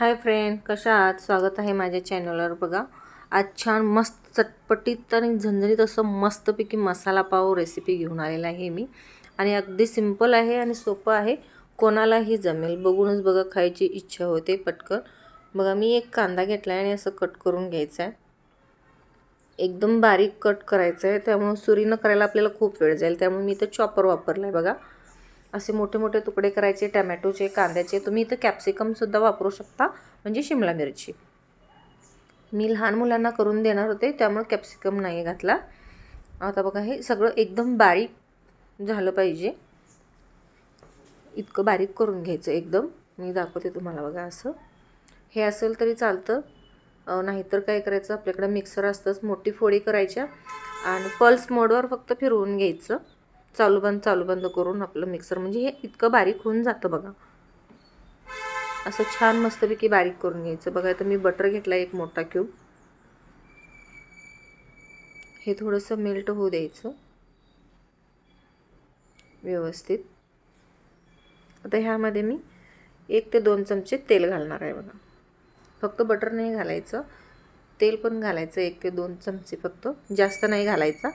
Hi friend कशा आहात? स्वागत आहे माझ्या चॅनलवर. बघा आज छान मस्त चटपटीत आणि झणझणीत असं मस्तपैकी मसाला पाव रेसिपी घेऊन आलेला आहे मी. आणि अगदी सिंपल आहे आणि सोपं आहे. कोणालाही जमेल. बघूनच बघा खायची इच्छा होते पटकन. बघा मी एक कांदा घेतला आहे आणि असं कट करून घ्यायचं आहे एकदम बारीक कट करायचं आहे त्यामुळं सुरीनं करायला आपल्याला खूप वेळ जाईल. त्यामुळे मी इथं चॉपर वापरला आहे बघा. असे मोठे मोठे तुकडे करायचे टॅमॅटोचे कांद्याचे. तुम्ही इथं कॅप्सिकमसुद्धा वापरू शकता म्हणजे शिमला मिरची. मी लहान मुलांना करून देणार होते त्यामुळे कॅप्सिकम नाही घातला. आता बघा हे सगळं एकदम बारीक झालं पाहिजे. इतकं बारीक करून घ्यायचं एकदम. मी दाखवते तुम्हाला बघा असं. हे असेल तरी चालतं. नाहीतर काय करायचं आपल्याकडे मिक्सर असतंच मोठी फोडी करायच्या. आणि पल्स मोडवर फक्त फिरवून घ्यायचं. चालू बंद चालू बंद करून आपलं मिक्सर म्हणजे हे इतकं बारीक होऊन जातं बघा. असं छान मस्तपैकी बारीक करून घ्यायचं. बघा तर मी बटर घेतला एक मोठा क्यूब हे थोडंसं मेल्ट होऊ द्यायचं. व्यवस्थित. आता ह्यामध्ये मी एक ते दोन चमचे तेल घालणार आहे बघा. फक्त बटर नाही घालायचं. तेल पण घालायचं एक ते दोन चमचे फक्त. जास्त नाही घालायचा.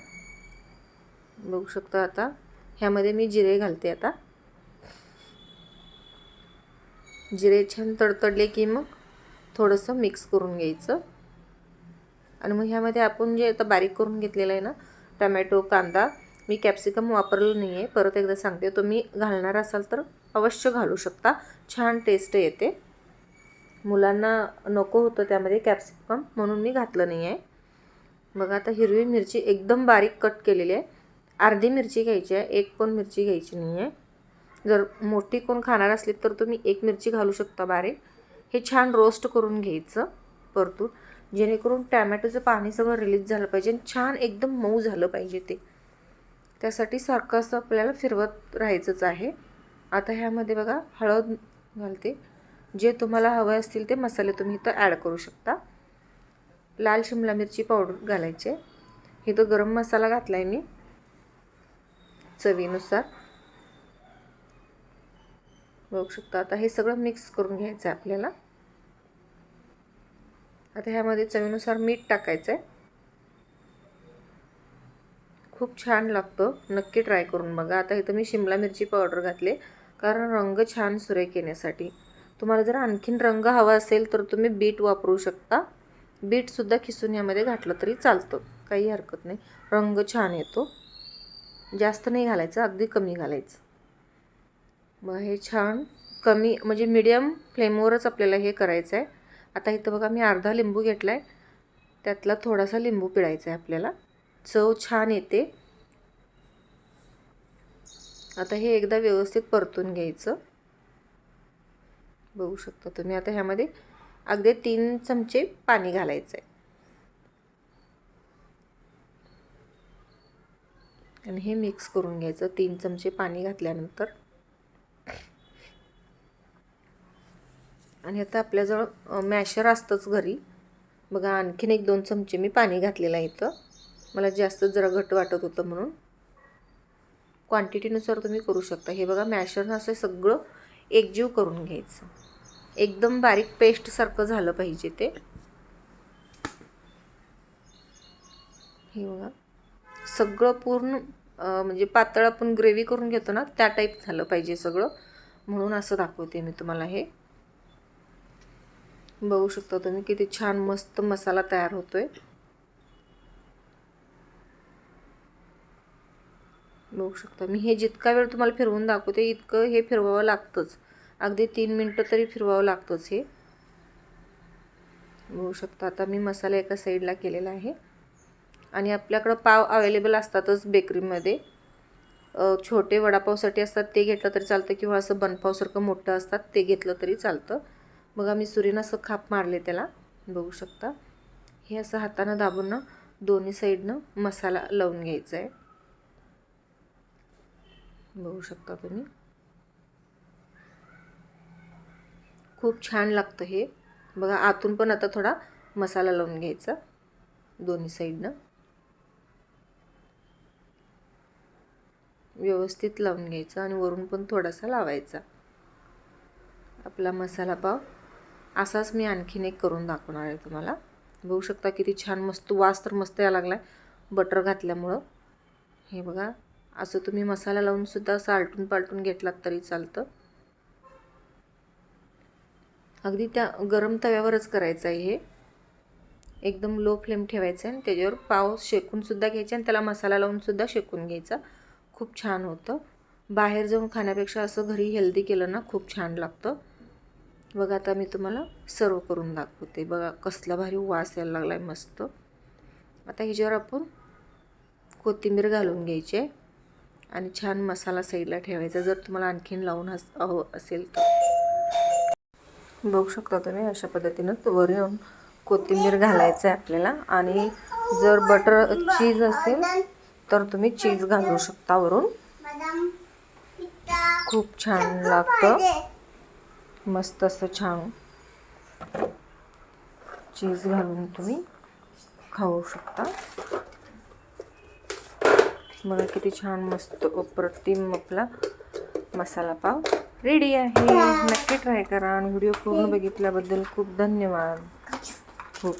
बघू शकता आता. ह्यामध्ये मी जिरे घालते आता. जिरे छान तडतडले की मग थोडंसं मिक्स करून घ्यायचं. आणि मग ह्यामध्ये आपण जे आता बारीक करून घेतलेलं आहे ना टमॅटो कांदा मी कॅप्सिकम वापरलं नाही आहे परत एकदा सांगते तुम्ही घालणार असाल तर अवश्य घालू शकता. छान टेस्ट येते. मुलांना नको होतं त्यामध्ये कॅप्सिकम म्हणून मी घातलं नाही आहे बघा आता हिरवी मिरची एकदम बारीक कट केलेली आहे. अर्धी मिरची घ्यायची आहे एक पण मिरची घ्यायची नाही आहे. जर मोठी कोण खाणार असली तर तुम्ही एक मिरची घालू शकता बारीक. हे छान रोस्ट करून घ्यायचं परतून. जेणेकरून टॅमॅटोचं पाणी सगळं रिलीज झालं पाहिजे आणि छान एकदम मऊ झालं पाहिजे ते. त्यासाठी सारखं असं आपल्याला फिरवत राहायचंच आहे. आता ह्यामध्ये बघा हळद घालते. जे तुम्हाला हवे असतील ते मसाले तुम्ही इथं ॲड करू शकता. लाल शिमला मिरची पावडर घालायचे. इथं गरम मसाला घातला आहे मी. चवीनुसार. बघू शकता आता हे सगळं मिक्स करून घ्यायचं आहे आपल्याला. आता ह्यामध्ये चवीनुसार मीठ टाकायचं आहे खूप छान लागतं. नक्की ट्राय करून बघा. आता इथं मी शिमला मिरची पावडर घातले कारण रंग छान सुरेख येण्यासाठी. तुम्हाला जर आणखीन रंग हवा असेल तर तुम्ही बीट वापरू शकता. बीटसुद्धा खिसून यामध्ये घातलं तरी चालतं. काही हरकत नाही. रंग छान येतो. जास्त नाही घालायचं अगदी कमी घालायचं. मग हे छान कमी म्हणजे मीडियम फ्लेमवरच आपल्याला हे करायचं आहे आता इथं बघा मी अर्धा लिंबू घेतला आहे त्यातला थोडासा लिंबू पिळायचा आहे आपल्याला. चव छान येते. आता हे एकदा व्यवस्थित परतून घ्यायचं. बघू शकता तुम्ही आता ह्यामध्ये अगदी तीन चमचे पाणी घालायचं आहे आणि हे मिक्स करून घ्यायचं. तीन चमचे पाणी घातल्यानंतर. आणि आता आपल्याजवळ मॅशर असतंच घरी. बघा आणखीन एक दोन चमचे मी पाणी घातलेलं आहे इथं. मला जास्त जरा घट वाटत होतं म्हणून. क्वांटिटीनुसार तुम्ही करू शकता. हे बघा मॅशरनं असं सगळं एकजीव करून घ्यायचं. एकदम बारीक पेस्टसारखं झालं पाहिजे ते. हे बघा. सगळं पूर्ण म्हणजे पातळ आपण ग्रेव्ही करून घेतो ना त्या टाईप झालं पाहिजे सगळं. म्हणून असं दाखवते मी तुम्हाला हे. बघू शकता तुम्ही किती छान मस्त मसाला तयार होतोय. बघू शकता मी हे जितका वेळ तुम्हाला फिरवून दाखवते इतकं हे फिरवावं लागतंच. अगदी तीन मिनटं तरी फिरवावं लागतंच हे. बघू शकता आता मी मसाला एका साईडला केलेला आहे. आणि आपल्याकडं पाव अवेलेबल असतातच बेकरीमध्ये छोटे वडापावसाठी असतात ते घेतलं तरी चालतं किंवा असं बनपावसारखं मोठं असतात ते घेतलं तरी चालतं. मग आम्ही सुरीनं असं खाप मारले त्याला. बघू शकता. हे असं हातानं दाबून दोन्ही साईडनं मसाला लावून घ्यायचा आहे. बघू शकता तुम्ही. खूप छान लागतं हे. बघा आतून पण आता थोडा मसाला लावून घ्यायचा. दोन्ही साईडनं. व्यवस्थित लावून घ्यायचा आणि वरून पण थोडासा लावायचा. आपला मसाला पाव असाच मी आणखीन एक करून दाखवणार आहे तुम्हाला. बघू शकता किती छान मस्त वास तर मस्त यायला लागला आहे बटर घातल्यामुळं. हे बघा असं तुम्ही मसाला लावूनसुद्धा असं आलटून पालटून घेतलात तरी चालतं. अगदी त्या गरम तव्यावरच करायचं आहे हे. एकदम लो फ्लेम ठेवायचं आहे आणि त्याच्यावर पाव शेकूनसुद्धा घ्यायचे आणि त्याला मसाला लावूनसुद्धा शेकून घ्यायचा. खूप छान होतं. बाहेर जाऊन खाण्यापेक्षा असं घरी हेल्दी केलं ना खूप छान लागतं. बघा आता मी तुम्हाला सर्व करून दाखवते. बघा कसला भारी वास यायला लागला आहे मस्त. आता ह्याच्यावर आपण कोथिंबीर घालून घ्यायची आहे. आणि छान मसाला साईडला ठेवायचा जर तुम्हाला आणखीन लावून हस हवं हो, असेल तर. बघू शकता तुम्ही अशा पद्धतीनं वर येऊन कोथिंबीर घालायचं आहे आपल्याला. आणि जर बटर चीज असेल तर तुम्ही चीज घालू शकता वरून. खूप छान लागतं. मस्त असं छान. चीज घालून तुम्ही खाऊ शकता. बघा किती छान मस्त अप्रतिम आपला मसाला पाव रेडी आहे. नक्की ट्राय करा आणि व्हिडिओ पूर्ण बघितल्याबद्दल खूप धन्यवाद. खूप